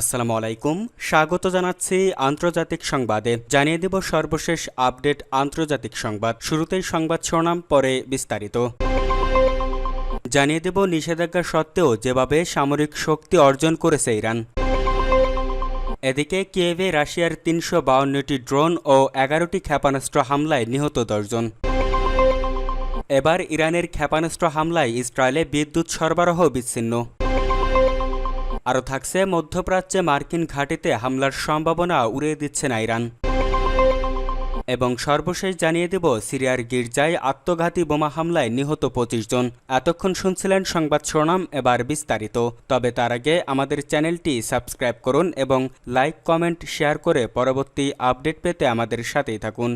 আসসালামু আলাইকুম। স্বাগত জানাচ্ছি আন্তর্জাতিক সংবাদে। জানিয়ে দেব সর্বশেষ আপডেট আন্তর্জাতিক সংবাদ। শুরুতেই সংবাদ শিরোনাম, পরে বিস্তারিত। জানিয়ে দেব নিষেধাজ্ঞা সত্ত্বেও যেভাবে সামরিক শক্তি অর্জন করেছে ইরান। এদিকে কিয়েভে রাশিয়ার তিনশো বাউন্নটি ড্রোন ও এগারোটি ক্ষেপণাস্ত্র হামলায় নিহত দশজন। এবার ইরানের ক্ষেপণাস্ত্র হামলায় ইসরায়েলে বিদ্যুৎ সরবরাহ বিচ্ছিন্ন। আরও থাকছে মধ্যপ্রাচ্যে মার্কিন ঘাঁটিতে হামলার সম্ভাবনা উড়িয়ে দিচ্ছে না ইরান। এবং সর্বশেষ জানিয়ে দেব, সিরিয়ার গির্জায় আত্মঘাতী বোমা হামলায় নিহত পঁচিশ জন। এতক্ষণ শুনছিলেন সংবাদ শোনাম এবার বিস্তারিত। তবে তার আগে আমাদের চ্যানেলটি সাবস্ক্রাইব করুন এবং লাইক, কমেন্ট, শেয়ার করে পরবর্তী আপডেট পেতে আমাদের সাথেই থাকুন।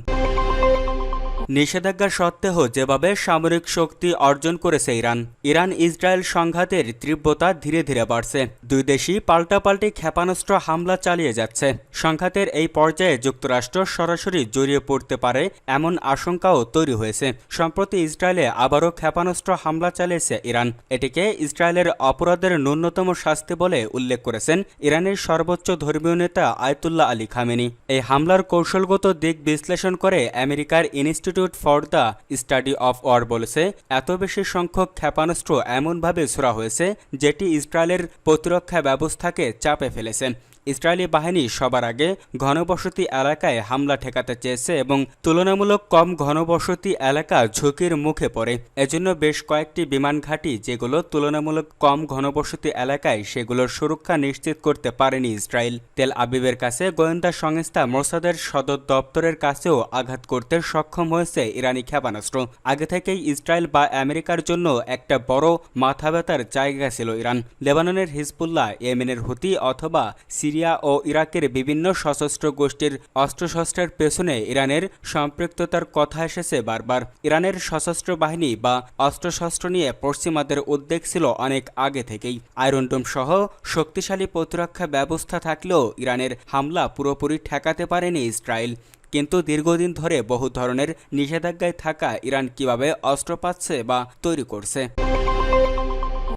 নিষেধাজ্ঞা সত্ত্বেও যেভাবে সামরিক শক্তি অর্জন করেছে ইরান ইরান ইসরায়েল সংঘাতের তীব্রতা ধীরে ধীরে বাড়ছে। দুই দেশই পাল্টাপাল্টি ক্ষেপণাস্ত্র হামলা চালিয়ে যাচ্ছে। সংঘাতের এই পর্যায়ে যুক্তরাষ্ট্র সরাসরি জড়িয়ে পড়তে পারে এমন আশঙ্কাও তৈরি হয়েছে। সম্প্রতি ইসরায়েলে আবারও ক্ষেপণাস্ত্র হামলা চালিয়েছে ইরান। এটিকে ইসরায়েলের অপরাধের ন্যূনতম শাস্তি বলে উল্লেখ করেছেন ইরানের সর্বোচ্চ ধর্মীয় নেতা আয়তুল্লাহ আলী খামেনি। এই হামলার কৌশলগত দিক বিশ্লেষণ করে আমেরিকার institute institute for the study of war বলেছে, এত বেশি সংখ্যক ক্ষেপণাস্ত্র এমনভাবে ছোড়া হয়েছে, যেটি ইসরায়েলের প্রতিরক্ষা ব্যবস্থাকে চাপে ফেলেছে। ইসরায়েলি বাহিনী সবার আগে ঘনবসতি এলাকায় হামলা ঠেকাতে চেয়েছে এবং তুলনামূলক কম ঘনবসতি এলাকা ঝুঁকির মুখে পড়ে। এজন্য বেশ কয়েকটি বিমান ঘাঁটি যেগুলো তুলনামূলক কম ঘনবসতি এলাকায় সেগুলোর সুরক্ষা নিশ্চিত করতে পারেনি ইসরায়েল। তেল আবিবের কাছে গোয়েন্দা সংস্থা মোসাদের সদর দপ্তরের কাছেও আঘাত করতে সক্ষম হয়েছে ইরানি ক্ষেপণাস্ত্র। আগে থেকেই ইসরায়েল বা আমেরিকার জন্য একটা বড় মাথা ব্যথার জায়গা ছিল ইরান। লেবাননের হিজবুল্লাহ, ইয়েমেনের হুতি অথবা সিরিয়া ও ইরাকের বিভিন্ন সশস্ত্র গোষ্ঠীর অস্ত্রশস্ত্রের পেছনে ইরানের সম্পৃক্ততার কথা এসেছে বারবার। ইরানের সশস্ত্র বাহিনী বা অস্ত্রশস্ত্র নিয়ে পশ্চিমাদের উদ্বেগ ছিল অনেক আগে থেকেই। আয়রনডোম সহ শক্তিশালী প্রতিরক্ষা ব্যবস্থা থাকলেও ইরানের হামলা পুরোপুরি ঠেকাতে পারেনি ইসরায়েল। কিন্তু দীর্ঘদিন ধরে বহু ধরনের নিষেধাজ্ঞায় থাকা ইরান কীভাবে অস্ত্র পাচ্ছে বা তৈরি করছে?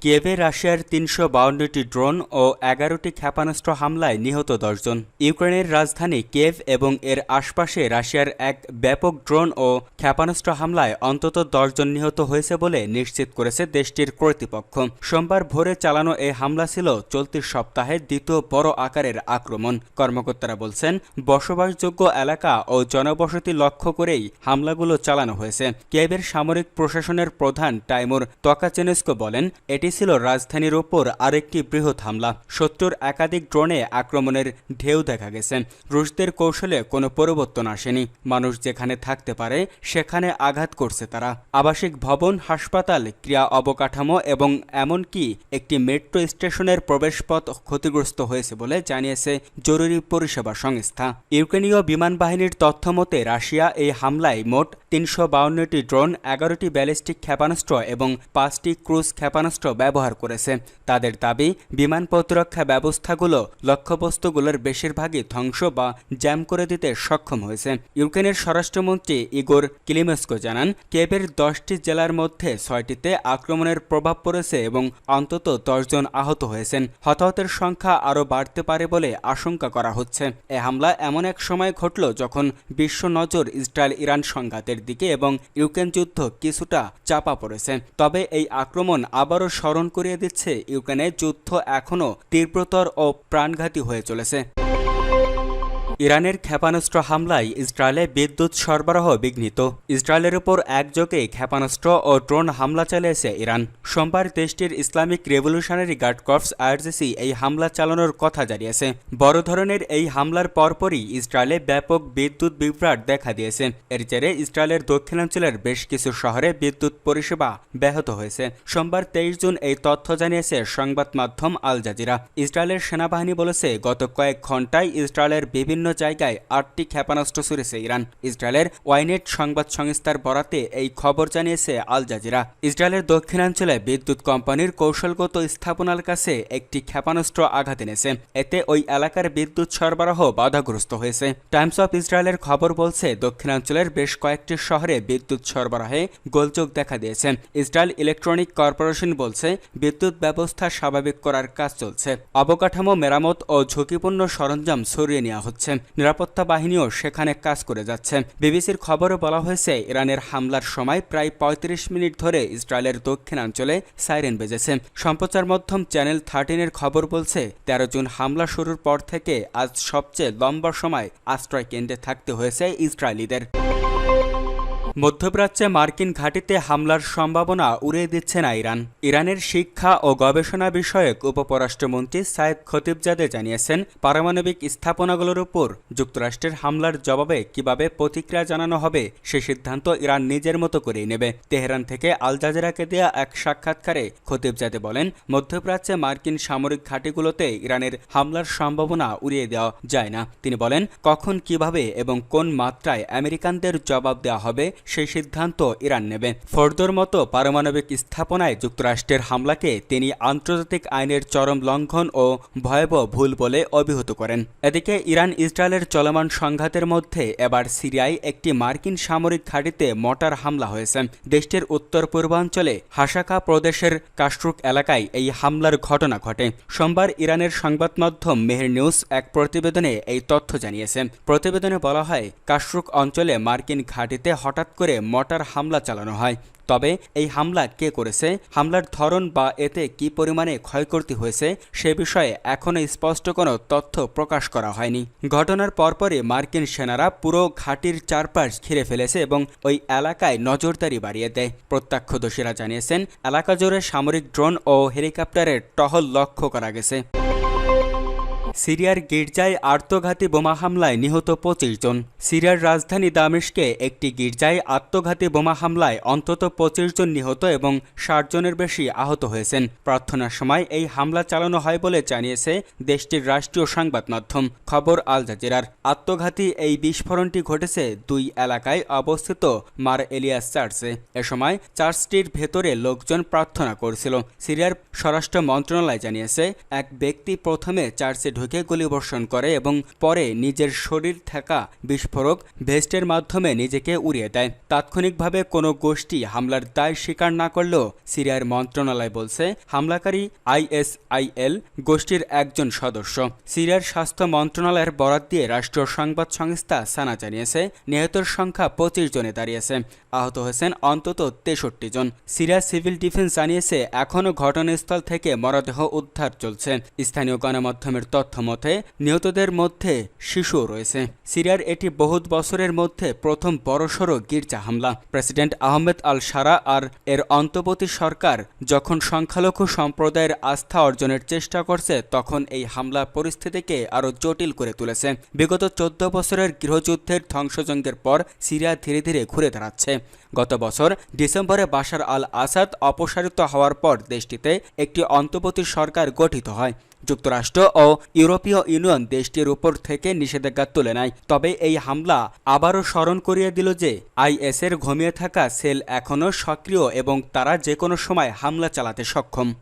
কিয়েভে রাশিয়ার তিনশো বাউন্নটি ড্রোন ও এগারোটি ক্ষেপণাস্ত্র হামলায় নিহত দশজন। ইউক্রেনের রাজধানী কেভ এবং এর আশপাশে রাশিয়ার এক ব্যাপক ড্রোন ও ক্ষেপণাস্ত্র হামলায় অন্তত দশজন নিহত হয়েছে বলে নিশ্চিত করেছে দেশটির কর্তৃপক্ষ। সোমবার ভোরে চালানো এই হামলা ছিল চলতি সপ্তাহে দ্বিতীয় বড় আকারের আক্রমণ। কর্মকর্তারা বলছেন, বসবাসযোগ্য এলাকা ও জনবসতি লক্ষ্য করেই হামলাগুলো চালানো হয়েছে। কেভের সামরিক প্রশাসনের প্রধান টাইমুর তকাচেনেস্কো বলেন, এটি ছিল রাজধানীর ওপর আরেকটি বৃহৎ হামলা। শত্রুর একাধিক ড্রোনে আক্রমণের ঢেউ দেখা গেছে। রুশদের কৌশলে কোনো পরিবর্তন আসেনি। মানুষ যেখানে থাকতে পারে, সেখানে আঘাত করছে তারা। আবাসিক ভবন, হাসপাতাল ক্রিয়া অবকাঠামো এবং এমনকি একটি মেট্রো স্টেশনের প্রবেশপথ ক্ষতিগ্রস্ত হয়েছে বলে জানিয়েছে জরুরি পরিষেবা সংস্থা। ইউক্রেনীয় বিমান বাহিনীর তথ্য মতে, রাশিয়া এই হামলায় মোট তিনশো বাউন্নটি ড্রোন, এগারোটি ব্যালিস্টিক ক্ষেপণাস্ত্র এবং পাঁচটি ক্রুজ ক্ষেপণাস্ত্র ব্যবহার করেছে। তাদের দাবি, বিমান প্রতিরক্ষা ব্যবস্থাগুলো লক্ষ্যবস্তুগুলোর বেশিরভাগই ধ্বংস বা জ্যাম করে দিতে সক্ষম হয়েছে। ইউক্রেনের স্বরাষ্ট্রমন্ত্রী ইগোর কিলিমেস্কো জানান, কেবের দশটি জেলার মধ্যে ছয়টিতে আক্রমণের প্রভাব পড়েছে এবং অন্তত দশজন আহত হয়েছেন। হতাহতের সংখ্যা আরও বাড়তে পারে বলে আশঙ্কা করা হচ্ছে। এ হামলা এমন এক সময় ঘটল যখন বিশ্ব নজর ইসরায়েল ইরান সংঘাতের দিকে এবং ইউক্রেন যুদ্ধ কিছুটা চাপা পড়েছে। তবে এই আক্রমণ আবারও স্মরণ করিয়ে দিচ্ছে ইউক্রেনের যুদ্ধ এখনও তীব্রতর ও প্রাণঘাতী হয়ে চলেছে। ইরানের ক্ষেপণাস্ত্র হামলায় ইসরায়েলে বিদ্যুৎ সরবরাহ বিঘ্নিত। ইসরায়েলের উপর একযোগে ক্ষেপণাস্ত্র ও ড্রোন হামলা চালিয়েছে ইরান। সোমবার দেশটির Islamic Revolutionary Guard Corps IRGC এই হামলা চালানোর কথা জানিয়েছে। বড় ধরনের এই হামলার পরপরই ইসরায়েলে ব্যাপক বিদ্যুৎ বিভ্রাট দেখা দিয়েছে। এর জেরে ইসরায়েলের দক্ষিণাঞ্চলের বেশ কিছু শহরে বিদ্যুৎ পরিষেবা ব্যাহত হয়েছে। সোমবার তেইশ জুন এই তথ্য জানিয়েছে সংবাদ মাধ্যম আল জাজিরা। ইসরায়েলের সেনাবাহিনী বলেছে, গত কয়েক ঘন্টায় ইসরায়েলের বিভিন্ন বিভিন্ন জায়গায় আটটি ক্ষেপণাস্ত্র ছুড়েছে ইরান। ইসরায়েলের ওয়াইনেট সংবাদ সংস্থার বরাতে এই খবর জানিয়েছে আল জাজিরা। ইসরায়েলের দক্ষিণাঞ্চলে বিদ্যুৎ কোম্পানির কৌশলগত স্থাপনার কাছে একটি ক্ষেপণাস্ত্র আঘাত এনেছে। এতে ওই এলাকার বিদ্যুৎ সরবরাহ বাধাগ্রস্ত হয়েছে। টাইমস অফ ইসরায়েলের খবর বলছে, দক্ষিণাঞ্চলের বেশ কয়েকটি শহরে বিদ্যুৎ সরবরাহে গোলযোগ দেখা দিয়েছে। ইসরায়েল ইলেকট্রনিক কর্পোরেশন বলছে, বিদ্যুৎ ব্যবস্থা স্বাভাবিক করার কাজ চলছে। অবকাঠামো মেরামত ও ঝুঁকিপূর্ণ সরঞ্জাম সরিয়ে নেওয়া হচ্ছে। নিরাপত্তা বাহিনীও সেখানে কাজ করে যাচ্ছে। বিবিসির খবরে বলা হয়েছে, ইরানের হামলার সময় প্রায় ৩৫ মিনিট ধরে ইসরায়েলের দক্ষিণাঞ্চলে সাইরেন বেজেছে। সম্প্রচার মাধ্যম চ্যানেল থার্টিনের খবর বলছে, তেরো জুন হামলা শুরুর পর থেকে আজ সবচেয়ে লম্বা সময় আশ্রয় কেন্দ্রে থাকতে হয়েছে ইসরায়েলিদের। মধ্যপ্রাচ্যে মার্কিন ঘাঁটিতে হামলার সম্ভাবনা উড়িয়ে দিচ্ছে না ইরান। ইরানের শিক্ষা ও গবেষণা বিষয়ক উপপরাষ্ট্রমন্ত্রী সায়েদ খতিবজাদে জানিয়েছেন, পারমাণবিক স্থাপনাগুলোর উপর যুক্তরাষ্ট্রের হামলার জবাবে কীভাবে প্রতিক্রিয়া জানানো হবে সে সিদ্ধান্ত ইরান নিজের মতো করেই নেবে। তেহরান থেকে আল জাজেরাকে দেয়া এক সাক্ষাৎকারে খতিবজাদে বলেন, মধ্যপ্রাচ্যে মার্কিন সামরিক ঘাঁটিগুলোতে ইরানের হামলার সম্ভাবনা উড়িয়ে দেওয়া যায় না। তিনি বলেন, কখন কীভাবে এবং কোন মাত্রায় আমেরিকানদের জবাব দেওয়া হবে সেই সিদ্ধান্ত ইরান নেবে। ফোর্দোর মতো পারমাণবিক স্থাপনায় যুক্তরাষ্ট্রের হামলাকে তিনি আন্তর্জাতিক আইনের চরম লঙ্ঘন ও ভয়াবহ ভুল বলে অভিহিত করেন। এদিকে ইরান ইসরায়েলের চলমান সংঘাতের মধ্যে এবার সিরিয়ায় একটি মার্কিন সামরিক ঘাঁটিতে মটার হামলা হয়েছে। দেশটির উত্তর পূর্বাঞ্চলে হাসাকা প্রদেশের কাশরুক এলাকায় এই হামলার ঘটনা ঘটে। সোমবার ইরানের সংবাদ মাধ্যম মেহের নিউজ এক প্রতিবেদনে এই তথ্য জানিয়েছে। প্রতিবেদনে বলা হয়, কাশরুক অঞ্চলে মার্কিন ঘাঁটিতে হঠাৎ করে মটার হামলা চালানো হয়। তবে এই হামলা কে করেছে, হামলার ধরন বা এতে কি পরিমাণে ক্ষয়ক্ষতি হয়েছে সে বিষয়ে এখনও স্পষ্ট কোনো তথ্য প্রকাশ করা হয়নি। ঘটনার পরপরই মার্কিন সেনারা পুরো ঘাটির চারপাশ ঘিরে ফেলেছে এবং ওই এলাকায় নজরদারি বাড়িয়ে দেয়। প্রত্যক্ষদর্শীরা জানিয়েছেন, এলাকা জুড়ে সামরিক ড্রোন ও হেলিকপ্টারের টহল লক্ষ্য করা গেছে। সিরিয়ার গির্জায় আত্মঘাতী বোমা হামলায় নিহত পঁচিশ জন। সিরিয়ার রাজধানী দামেশকে একটি গির্জায় আত্মঘাতী বোমা হামলায় অন্তত পঁচিশ জন নিহত এবং ষাট জনের বেশি আহত হয়েছেন। প্রার্থনার সময় এই হামলা চালানো হয় বলে জানিয়েছে দেশটির রাষ্ট্রীয় সংবাদ মাধ্যম খবর আল জাজিরার। আত্মঘাতী এই বিস্ফোরণটি ঘটেছে দুই এলাকায় অবস্থিত মার এলিয়াস চার্চে। এ সময় চার্চটির ভেতরে লোকজন প্রার্থনা করছিল। সিরিয়ার স্বরাষ্ট্র মন্ত্রণালয় জানিয়েছে, এক ব্যক্তি প্রথমে চার্চে ঢুকে গুলিবর্ষণ করে এবং পরে নিজের শরীর থাকা বিস্ফোরক ভেস্টের মাধ্যমে নিজেকে উড়িয়ে দেয়। তাৎক্ষণিকভাবে কোনো গোষ্ঠী হামলার দায় স্বীকার না করলেও সিরিয়ার মন্ত্রণালয় বলছে, হামলাকারী আইএসআইএল গোষ্ঠীর একজন সদস্য। সিরিয়ার স্বাস্থ্য মন্ত্রণালয়ের বরাত দিয়ে রাষ্ট্রীয় সংবাদ সংস্থা সানা জানিয়েছে, নিহতের সংখ্যা পঁচিশ জনে দাঁড়িয়েছে। আহত হয়েছেন অন্তত তেষট্টি জন। সিরিয়া সিভিল ডিফেন্স জানিয়েছে, এখনও ঘটনাস্থল থেকে মরদেহ উদ্ধার চলছে। স্থানীয় গণমাধ্যমের তথ্য মতে নিহতদের মধ্যে শিশুও রয়েছে। সিরিয়ার এটি বহুত বছরের মধ্যে প্রথম বড়সড় গির্জা হামলা। প্রেসিডেন্ট আহমেদ আল সারা আর এর অন্তর্বর্তী সরকার যখন সংখ্যালঘু সম্প্রদায়ের আস্থা অর্জনের চেষ্টা করছে, তখন এই হামলা পরিস্থিতিকে আরও জটিল করে তুলেছে। বিগত চোদ্দ বছরের গৃহযুদ্ধের ধ্বংসযজ্ঞের পর সিরিয়া ধীরে ধীরে ঘুরে দাঁড়াচ্ছে। গত বছর ডিসেম্বরে বাশার আল আসাদ অপসারিত হওয়ার পর দেশটিতে একটি অন্তর্বর্তী সরকার গঠিত হয়। যুক্তরাষ্ট্র ও ইউরোপীয় ইউনিয়ন দেশটির উপর থেকে নিষেধাজ্ঞা তুলে নেয়। তবে এই হামলা আবারও স্মরণ করিয়ে দিল যে আইএসের ঘুমিয়ে থাকা সেল এখনও সক্রিয় এবং তারা যে কোনো সময় হামলা চালাতে সক্ষম।